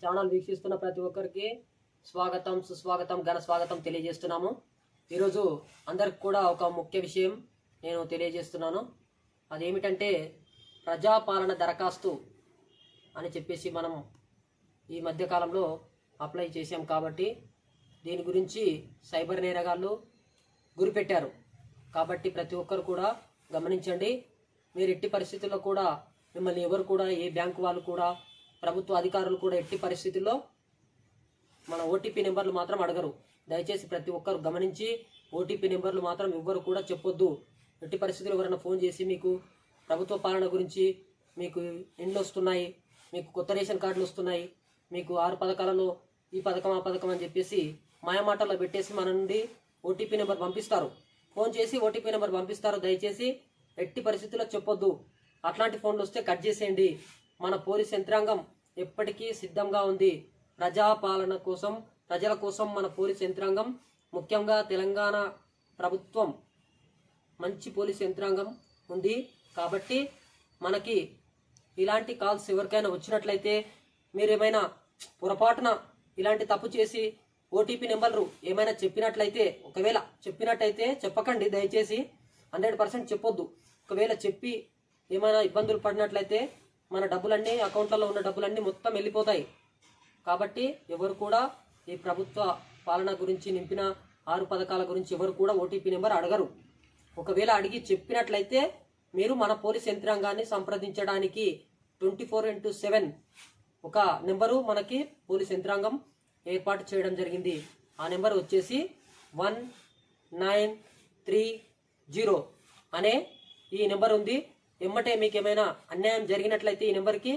Channel వీక్షిస్తున్న ప్రతి ఒక్కరికి స్వాగతం సుస్వాగతం ఘన స్వాగతం తెలియజేస్తున్నాము. ఈరోజు అందరికి కూడా ఒక ముఖ్య విషయం నేను తెలియజేస్తున్నాను. అదేమిటంటే ప్రజాపాలన దరఖాస్తు అని చెప్పేసి మనం ఈ మధ్యకాలంలో అప్లై చేశాం కాబట్టి దీని గురించి సైబర్ నేరగాళ్ళు గురిపెట్టారు. కాబట్టి ప్రతి ఒక్కరు కూడా గమనించండి. మీరు ఎట్టి పరిస్థితుల్లో కూడా మిమ్మల్ని ఎవరు కూడా ఏ బ్యాంకు వాళ్ళు కూడా ప్రభుత్వ అధికారులు కూడా ఎట్టి పరిస్థితుల్లో మన ఓటీపీ నెంబర్లు మాత్రం అడగరు. దయచేసి ప్రతి ఒక్కరు గమనించి ఓటీపీ నెంబర్లు మాత్రం ఎవ్వరు కూడా చెప్పొద్దు. ఎట్టి పరిస్థితుల్లో ఎవరైనా ఫోన్ చేసి మీకు ప్రభుత్వ పాలన గురించి మీకు ఎండ్లు వస్తున్నాయి మీకు కొత్త రేషన్ కార్డులు వస్తున్నాయి మీకు ఆరు పథకాలలో ఈ పథకం ఆ పథకం అని చెప్పేసి మాయమాటల్లో పెట్టేసి మన నుండి ఓటీపీ నెంబర్ పంపిస్తారు. ఫోన్ చేసి ఓటీపీ నెంబర్ పంపిస్తారు. దయచేసి ఎట్టి పరిస్థితుల్లో చెప్పొద్దు. అట్లాంటి ఫోన్లు వస్తే కట్ చేసేయండి. మన పోలీస్ యంత్రాంగం ఎప్పటికీ సిద్ధంగా ఉంది. ప్రజాపాలన కోసం ప్రజల కోసం మన పోలీస్ యంత్రాంగం ముఖ్యంగా తెలంగాణ ప్రభుత్వం మంచి పోలీస్ యంత్రాంగం ఉంది. కాబట్టి మనకి ఇలాంటి కాల్స్ ఎవరికైనా వచ్చినట్లయితే మీరు ఏమైనా పొరపాటున ఇలాంటి తప్పు చేసి ఓటీపీ నెంబర్లు ఏమైనా చెప్పినట్లయితే ఒకవేళ చెప్పినట్టయితే చెప్పకండి. దయచేసి హండ్రెడ్ పర్సెంట్ చెప్పొద్దు. ఒకవేళ చెప్పి ఏమైనా ఇబ్బందులు పడినట్లయితే మన డబ్బులన్నీ అకౌంట్లలో ఉన్న డబ్బులన్నీ మొత్తం వెళ్ళిపోతాయి. కాబట్టి ఎవరు కూడా ఈ ప్రభుత్వ పాలన గురించి నింపిన ఆరు పథకాల గురించి ఎవరు కూడా ఓటీపీ నెంబర్ అడగరు. ఒకవేళ అడిగి చెప్పినట్లయితే మీరు మన పోలీస్ యంత్రాంగాన్ని సంప్రదించడానికి ట్వంటీ ఫోర్ ఇంటూ సెవెన్ ఒక నెంబరు మనకి పోలీస్ యంత్రాంగం ఏర్పాటు చేయడం జరిగింది. ఆ నెంబర్ వచ్చేసి వన్ నైన్ త్రీ జీరో అనే ఈ నెంబర్ ఉంది. ఎమ్మటే మీకు ఏమైనా అన్యాయం జరిగినట్లయితే ఈ నెంబర్కి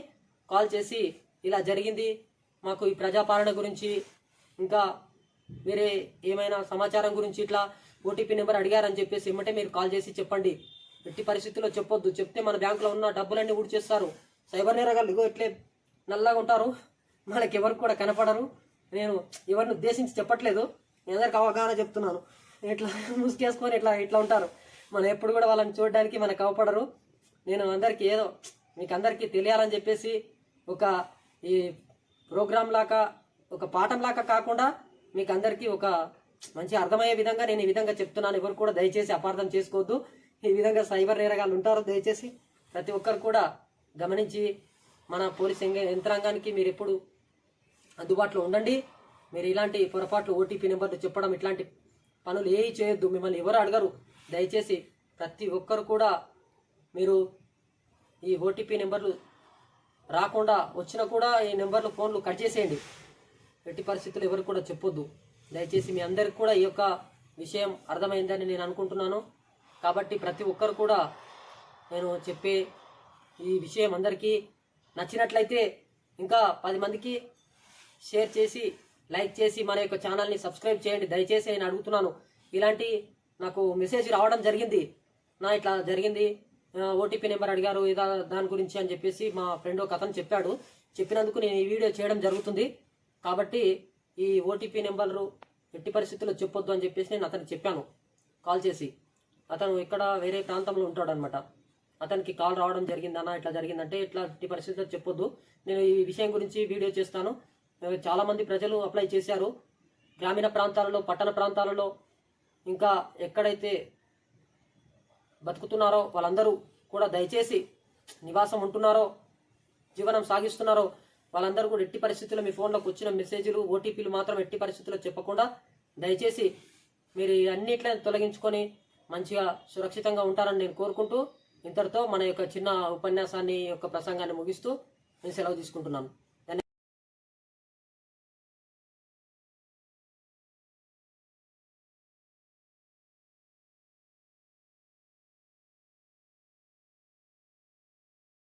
కాల్ చేసి ఇలా జరిగింది. మాకు ఈ ప్రజాపాలన గురించి ఇంకా వేరే ఏమైనా సమాచారం గురించి ఇట్లా ఓటీపీ నెంబర్ అడిగారని చెప్పేసి ఇమ్మటే మీరు కాల్ చేసి చెప్పండి. ఎట్టి పరిస్థితుల్లో చెప్పొద్దు. చెప్తే మన బ్యాంకులో ఉన్న డబ్బులన్నీ ఊడ్చేస్తారు. సైబర్ నేరగాళ్ళు ఇగో ఇట్లే నల్లగా ఉంటారు. మనకి ఎవరు కూడా కనపడరు. నేను ఎవరిని ఉద్దేశించి చెప్పట్లేదు. మీ అందరికి అవగాహన చెప్తున్నాను. ఇట్లా ముసుకేసుకొని ఇట్లా ఇట్లా ఉంటారు. మనం ఎప్పుడు కూడా వాళ్ళని చూడడానికి మనకు అవపడరు. నేను అందరికీ ఏదో మీకు అందరికీ తెలియాలని చెప్పేసి ఒక ఈ ప్రోగ్రామ్ లాగా ఒక పాఠం లాగా కాకుండా మీకు అందరికీ ఒక మంచి అర్థమయ్యే విధంగా నేను ఈ విధంగా చెప్తున్నాను. ఎవరు కూడా దయచేసి అపార్థం చేసుకోవద్దు. ఈ విధంగా సైబర్ నేరగాళ్ళు ఉంటారు. దయచేసి ప్రతి ఒక్కరు కూడా గమనించి మన పోలీస్ యంత్రాంగానికి మీరు ఎప్పుడు అందుబాటులో ఉండండి. మీరు ఇలాంటి పొరపాట్లు ఓటీపీ నెంబర్లు చెప్పడం ఇట్లాంటి పనులు ఏవి చేయొద్దు. మిమ్మల్ని ఎవరు అడగరు. దయచేసి ప్రతి ఒక్కరు కూడా మీరు ఈ ఓటీపీ నెంబర్లు రాకుండా వచ్చినా కూడా ఈ నెంబర్లు ఫోన్లు కట్ చేసేయండి. ఎట్టి పరిస్థితులు ఎవరికి కూడా చెప్పొద్దు. దయచేసి మీ అందరికి కూడా ఈ యొక్క విషయం అర్థమైందని నేను అనుకుంటున్నాను. కాబట్టి ప్రతి ఒక్కరు కూడా నేను చెప్పే ఈ విషయం అందరికీ నచ్చినట్లయితే ఇంకా పది మందికి షేర్ చేసి లైక్ చేసి మన యొక్క ఛానల్ని సబ్స్క్రైబ్ చేయండి. దయచేసి నేను అడుగుతున్నాను. ఇలాంటి నాకు మెసేజ్ రావడం జరిగింది. నా ఇట్లా జరిగింది. ఓటీపీ నెంబర్ అడిగారు ఇదా దాని గురించి అని చెప్పేసి మా ఫ్రెండ్ ఒక అతను చెప్పాడు. చెప్పినందుకు నేను ఈ వీడియో చేయడం జరుగుతుంది. కాబట్టి ఈ ఓటీపీ నెంబర్లు ఎట్టి పరిస్థితుల్లో చెప్పొద్దు అని చెప్పేసి నేను అతనికి చెప్పాను. కాల్ చేసి. అతను ఇక్కడ వేరే ప్రాంతంలో ఉంటాడనమాట అతనికి కాల్ రావడం జరిగిందన్నా ఇట్లా జరిగిందంటే ఇట్లా ఎట్టి పరిస్థితుల్లో చెప్పొద్దు. నేను ఈ విషయం గురించి వీడియో చేస్తాను. చాలామంది ప్రజలు అప్లై చేశారు. గ్రామీణ ప్రాంతాలలో పట్టణ ప్రాంతాలలో ఇంకా ఎక్కడైతే బతుకుతున్నారో వాళ్ళందరూ కూడా దయచేసి నివాసం ఉంటున్నారో జీవనం సాగిస్తున్నారో వాళ్ళందరూ కూడా ఎట్టి పరిస్థితుల్లో మీ ఫోన్లోకి వచ్చిన మెసేజ్లు ఓటీపీలు మాత్రం ఎట్టి పరిస్థితుల్లో చెప్పకుండా దయచేసి మీరు ఈ అన్నిట్లను తొలగించుకొని మంచిగా సురక్షితంగా ఉంటారని నేను కోరుకుంటూ ఇంతటితో మన యొక్క చిన్న ఉపన్యాసాన్ని యొక్క ప్రసంగాన్ని ముగిస్తూ నేను సెలవు తీసుకుంటున్నాను.